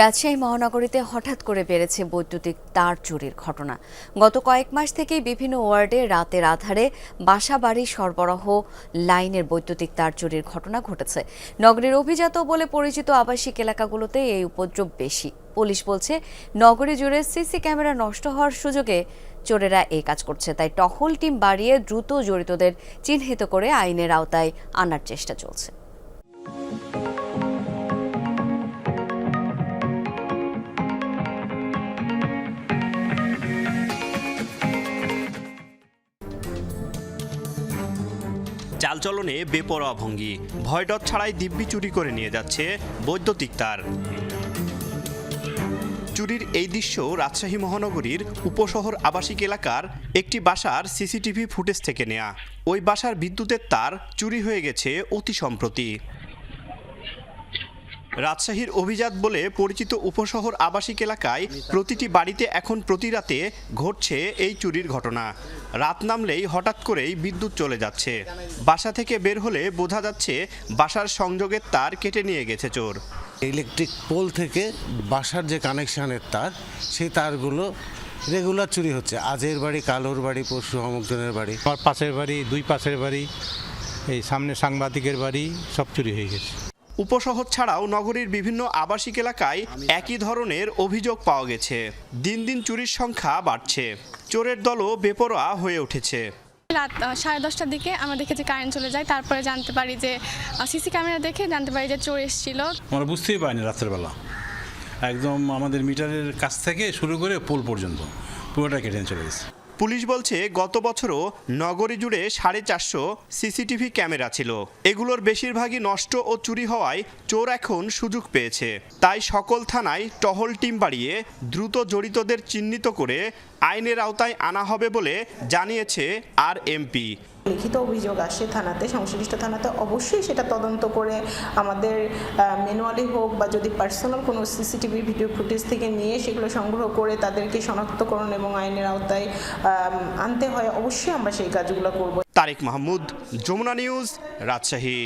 রাজশাহী মহানগরীতে হঠাৎ করে বেড়েছে বৈদ্যুতিক তার চুরির ঘটনা। গত কয়েক মাস থেকেই বিভিন্ন ওয়ার্ডে রাতের আধারে বাসা বাড়ি সরবরাহ লাইনের বৈদ্যুতিক তার চুরির ঘটনা ঘটেছে। নগরীর অভিজাত বলে পরিচিত আবাসিক এলাকাগুলোতে এই উপদ্রব বেশি। পুলিশ বলছে, নগরী জুড়ে সিসি ক্যামেরা নষ্ট হওয়ার সুযোগে চোরেরা এই কাজ করছে, তাই টহল টিম বাড়িয়ে দ্রুত জড়িতদের চিহ্নিত করে আইনের আওতায় আনার চেষ্টা চলছে। চালচলনে বেপরোয়া ভঙ্গি। ভয়ডট ছাড়াই দিব্যি চুরি করে নিয়ে যাচ্ছে বৈদ্যুতিক তার। চুরির এই দৃশ্য রাজশাহী মহানগরীর উপশহর আবাসিক এলাকার একটি বাসার সিসিটিভি ফুটেজ থেকে নেয়া। ওই বাসার বিদ্যুতের তার চুরি হয়ে গেছে অতি সম্প্রতি। রাজশাহীর অভিজাত বলে পরিচিত উপশহর আবাসিক এলাকায় প্রতিটি বাড়িতে এখন প্রতি রাতে ঘটছে এই চুরির ঘটনা। রাত নামলেই হঠাৎ করেই বিদ্যুৎ চলে যাচ্ছে। বাসা থেকে বের হলে বোঝা যাচ্ছে বাসার সংযোগের তার কেটে নিয়ে গেছে চোর। ইলেকট্রিক পোল থেকে বাসার যে কানেকশনের তার সেই তারগুলো রেগুলার চুরি হচ্ছে। আজের বাড়ি কালোর বাড়ি পরশু অমুকজনের বাড়ি। আমার পাশের বাড়ি দুই পাশের বাড়ি এই সামনে সাংবাদিকের বাড়ি সব চুরি হয়ে গেছে। উপশহর ছাড়াও নগরীর বিভিন্ন আবাসিক এলাকায় একই ধরনের অভিযোগ পাওয়া গেছে। দিন দিন চুরির সংখ্যা বাড়ছে। চোরের দলও বেপরোয়া হয়ে উঠেছে। রাত সাড়ে দশটার দিকে আমরা দেখেছি কারেন্ট চলে যায়। তারপরে জানতে পারি যে সিসি ক্যামেরা দেখে জানতে পারি যে চোর এসেছিল। আমরা বুঝতেই পারিনি রাতের বেলা। একদম আমাদের মিটারের কাছ থেকে শুরু করে পোল পর্যন্ত। পুরোটা কেটে চলে গেছে। পুলিশ বলছে, গত বছরও নগরী জুড়ে সাড়ে চারশো সিসিটিভি ক্যামেরা ছিল। এগুলোর বেশিরভাগই নষ্ট ও চুরি হওয়ায় চোর এখন সুযোগ পেয়েছে। তাই সকল থানায় টহল টিম বাড়িয়ে দ্রুত জড়িতদের চিহ্নিত করে আইনের আওতায় আনা হবে বলে জানিয়েছে আর এমপি লিখিত অভিযোগ আসে থানাতে, সংশ্লিষ্ট থানাতে, অবশ্যই সেটা তদন্ত করে আমাদের ম্যানুয়ালি হোক বা যদি পার্সোনাল কোনো সিসিটিভি ভিডিও ফুটেজ থেকে নিয়ে সেগুলো সংগ্রহ করে তাদেরকে শনাক্তকরণ এবং আইনের আওতায় আনতে হয়, অবশ্যই আমরা সেই কাজগুলো করব। তারেক মাহমুদ, যমুনা নিউজ, রাজশাহী।